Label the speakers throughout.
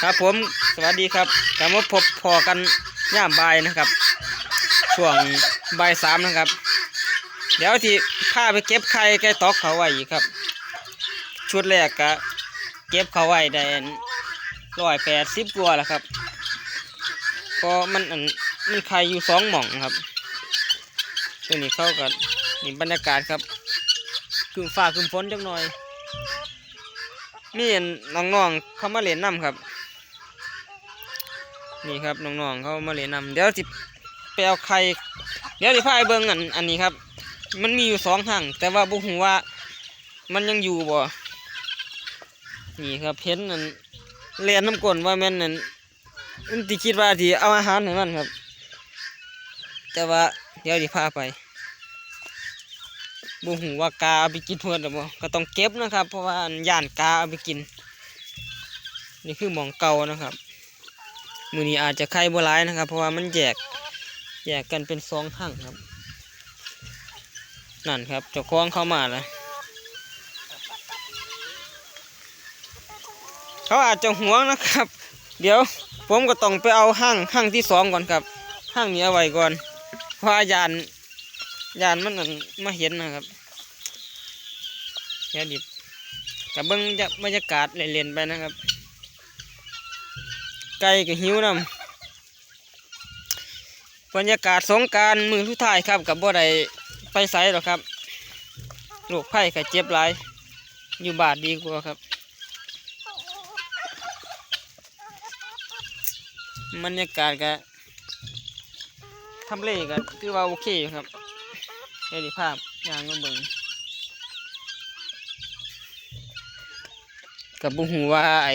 Speaker 1: ครับผมสวัสดีครับกลับมาพบพอกันย่ามบ่ายนะครับ ช่วงบ่ายสามนะครับ เดี๋ยวที่พาไปเก็บไข่ไก่ตอกเขาไว้อีกครับ ชุดแรกก็เก็บเขาไว้ได้ร้อยแปดสิบกว่าแล้วครับเพอมันอันมันไข่อยู่สองหม่องครับตัวนี้เข้ากันนี่บรรยากาศครับคืมฟ้าคืมฝนจังหน่อยมีน้องๆเขามาเล่นน้ำครับ นี่ครับน้องๆเขามาเล่นน้ำเดี๋ยวสิไปเอาไข่เดี๋ยวสิพาไปเบิงอันอันนี้ครับ มันมีอยู่สองหั่งแต่ว่าบุหูว่ามันยังอยู่บ่นี่ครับเห็นนั่นเลียนน้ำก้นว่าแม่นนั่นมันติคิดว่าที่เอาอาหารให้มันครับ แต่ว่าเดี๋ยวสิพาไปบุหูว่ากาเอาไปกินเพื่อนหรือบ่ก็ต้องเก็บนะครับ เพราะว่าย่านกาเอาไปกิน นี่คือหมองเก่านะครับ มือนี้อาจจะไข่บัวร้ายนะครับ เพราะว่ามันแยกแยกกันเป็นสองหั่งครับ นั่นครับเจ้าของเข้ามาแล้วเขาอาจจะห่วงนะครับ เดี๋ยวผมก็ต้องไปเอาหั่งหั่งที่สองก่อนครับหั่งนี้เอาไว้ก่อนเพราะยานยานมันนั่นมาเห็นนะครับเดี๋ยวดิบกับเบิ้งจะบรรยากาศเล่นๆไปนะครับ ไก่กับหิวนำบรรยากาศสงการมือทุกท่ายครับกับบ่ได้ไปไสหรอกครับโรคไข้กับเจ็บหลาย อยู่บาทดีกว่าครับ บรรยากาศก็ทำเลกันคือว่าโอเคอยู่ครับเดี๋ยวดิภาพอย่างมาเบิ่งกับบุหูว่าไอ้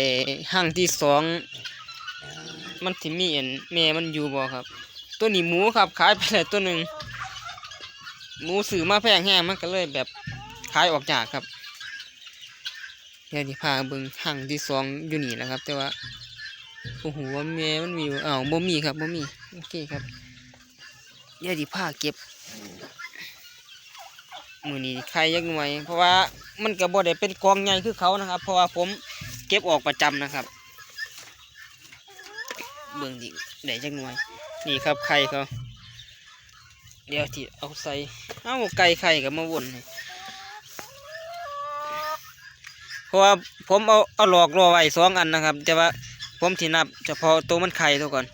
Speaker 1: ห้างที่สอง มันที่มีเอ็นแม่มันอยู่บ่ครับ ตัวนี้หมูครับขายไปแล้วตัวหนึ่งหมูซื้อมาแพงแห้งมันก็เลยแบบขายออกจากครับเดี๋ยวที่พาเบิ่งหั่งที่สองอยู่นี่แหละครับ แต่ว่าโอ้โหแม่มันมีเอ้าวบ่มีครับบ่มีโอเคครับเดี๋ยวที่พาเก็บมือนี้ใครยักหน่วยเพราะว่ามันก็บ่ได้เป็นกองใหญ่คือเขานะครับ เพราะว่าผมเก็บออกประจำนะครับ เบิ่งดิได้จักหน่วยนี่ครับไข่เขาเดี๋ยวที่เอาใส่เอาไก่ไข่กับมาวนเพราะว่าผมเอาเอาหลอกรอไว้สองอันนะครับ แต่ว่าผมที่นับเฉพาะตัวมันไข่เท่าก่อน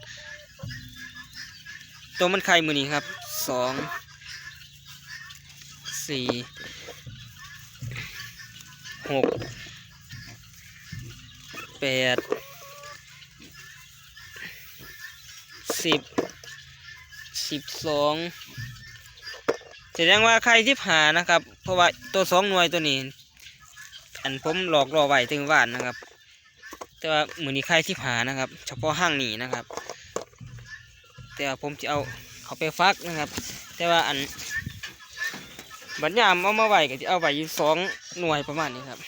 Speaker 1: ตัวมันไข่มือนี้ครับสองสี่หกแปด สิบสิบสองแสดงว่าใครที่ผานะครับ เพราะว่าตัวสองหน่วยตัวนี้ อันผมหลอกรอไว้ถึงว่านนะครับ แต่ว่ามือนี้ใครที่ผานะครับ เฉพาะห้างนี้นะครับ แต่ว่าผมจะเอาเขาไปฟักนะครับ แต่ว่าอันบัญญามเอามาไว้ก็จะเอาไว้อยู่สองหน่วยประมาณนี้ครับ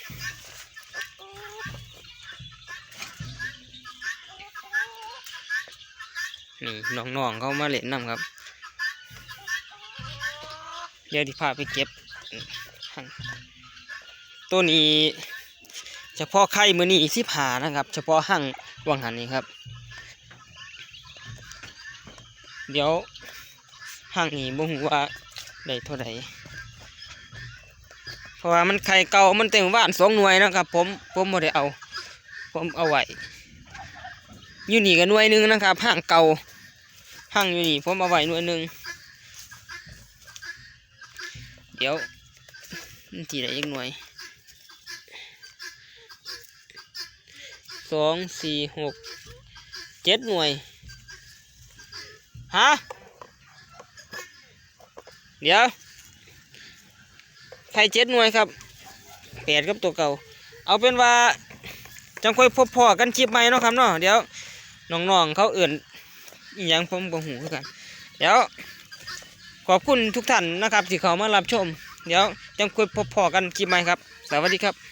Speaker 1: นี่น้องๆเขามาเล่นน้ำครับ เดี๋ยวที่พาไปเก็บตัวนี้ เฉพาะไข่มือนี้สิผานะครับ เฉพาะหั่งวังหันนี้ครับ เดี๋ยวหั่งนี้บ่ฮู้ว่าได้เท่าไหร่เพราะว่ามันไข่เก่ามันเต็มบ้านสองหน่วยนะครับ ผมผมบ่ได้เอา ผมเอาไว้อยู่นี่ก็หน่วยนึงนะครับห่างเก่า ห่งอยู่นี่ผมเอาไว้หน่วยหนึ่งเดี๋ยวทีได้ยังหน่วยสองสี่หกเจ็ดหน่วยฮะเดี๋ยวใครเจ็ดหน่วยครับแปดกับตัวเก่า เอาเป็นว่าจังค่อยพบพ่อกันคลิปใหม่เนาะครับเนาะเดี๋ยวน้องๆเขาเอื่น อหยังผมก็หูคือกัน เดี๋ยว ขอบคุณทุกท่านนะครับ ที่เขามารับชม เดี๋ยวจังคุยพบพ่อกันคลิปใหม่ครับ สวัสดีครับ